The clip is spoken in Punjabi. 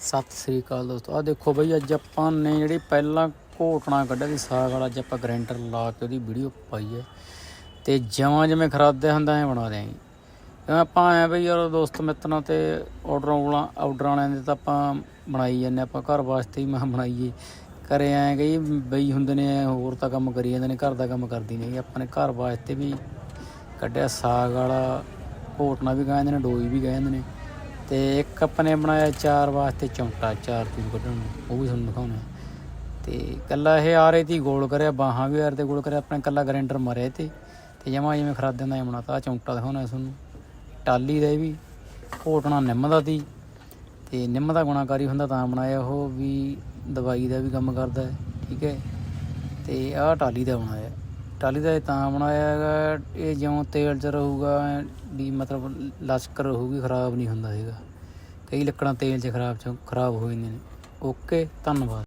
ਸਤਿ ਸ੍ਰੀ ਅਕਾਲ ਦੋਸਤੋ। ਆ ਦੇਖੋ ਬਈ, ਅੱਜ ਆਪਾਂ ਨੇ ਜਿਹੜੀ ਪਹਿਲਾਂ ਘੋਟਣਾ ਕੱਢਿਆ ਸੀ ਸਾਗ ਵਾਲਾ, ਅੱਜ ਆਪਾਂ ਗ੍ਰਾਈਂਡਰ ਲਾ ਕੇ ਉਹਦੀ ਵੀਡੀਓ ਪਾਈ ਹੈ। ਤੇ ਜਿਵੇਂ ਜਿਵੇਂ ਖਰਾਦੇ ਹੁੰਦਾ, ਐ ਬਣਾ ਦਿਆਂਗੇ। ਜਿਵੇਂ ਆਪਾਂ ਆਏ ਬਈ, ਯਾਰ ਦੋਸਤ ਮਿੱਤਰਾਂ ਤੇ ਆਰਡਰ ਵਾਲਾ ਆਰਡਰ ਵਾਲਿਆਂ ਦੇ ਤਾਂ ਆਪਾਂ ਬਣਾਈ ਜਾਂਦੇ ਆਪਾਂ ਘਰ ਵਾਸਤੇ ਹੀ ਮੈਂ ਕਿਹਾ ਬਣਾਈਏ। ਘਰੇ ਆਏ ਗਈ ਬਈ ਹੁੰਦੇ ਨੇ, ਹੋਰ ਤਾਂ ਕੰਮ ਕਰੀ ਜਾਂਦੇ ਨੇ, ਘਰ ਦਾ ਕੰਮ ਕਰਦੀ ਨਹੀਂ ਆਪਾਂ ਨੇ ਘਰ ਵਾਸਤੇ ਵੀ ਕੱਢਿਆ ਸਾਗ ਵਾਲਾ, ਘੋਟਣਾ ਵੀ ਕਹਿੰਦੇ ਨੇ, ਡੋਈ ਵੀ ਕਹਿੰਦੇ ਨੇ। ਤੇ ਇੱਕ ਆਪਾਂ ਨੇ ਬਣਾਇਆ ਚਾਰ ਵਾਸਤੇ ਚੌਂਟਾ, ਚਾਰ ਤੂੰ ਕੱਢਣ ਨੂੰ, ਉਹ ਵੀ ਤੁਹਾਨੂੰ ਦਿਖਾਉਣਾ ਤੇ ਕੱਲਾ ਇਹ ਆ ਰਹੀ ਤੀ ਗੋਲ ਕਰਿਆ, ਬਾਹਾਂ ਵੀ ਆਰ ਤੇ ਗੋਲ ਕਰਿਆ, ਆਪਣੇ ਕੱਲਾ ਗਰੈਂਡਰ ਮਰਿਆ ਤੇ ਤੇ ਜਮਾ ਜਿਵੇਂ ਖਰਾਦੇ ਦਾ ਬਣਾਤਾ, ਆਹ ਚੌਂਟਾ ਦਿਖਾਉਣਾ ਤੁਹਾਨੂੰ ਟਾਲੀ ਦਾ ਵੀ ਘੋਟਣਾ ਨਿੰਮ ਦਾ ਤੀ ਤੇ ਨਿੰਮ ਦਾ ਗੁਣਾਕਾਰੀ ਹੁੰਦਾ ਤਾਂ ਬਣਾਇਆ ਉਹ ਵੀ, ਦਵਾਈ ਦਾ ਵੀ ਕੰਮ ਕਰਦਾ ਠੀਕ ਹੈ। ਤੇ ਆਹ ਟਾਲੀ ਦਾ ਬਣਾਇਆ। ਟਾਲੀ ਦਾ ਇਹ ਤਾਂ ਬਣਾਇਆ ਹੈਗਾ, ਇਹ ਜਿਉਂ ਤੇਲ ਚ ਰਹੂਗਾ, ਵੀ ਮਤਲਬ ਲਸ਼ਕ ਰਹੂਗੀ, ਖਰਾਬ ਨਹੀਂ ਹੁੰਦਾ ਹੈਗਾ। ਕਈ ਲੱਕੜਾਂ ਤੇਲ ਚ ਖਰਾਬ ਚ ਖਰਾਬ ਹੋ ਜਾਂਦੀਆਂ ਨੇ। ਓਕੇ, ਧੰਨਵਾਦ।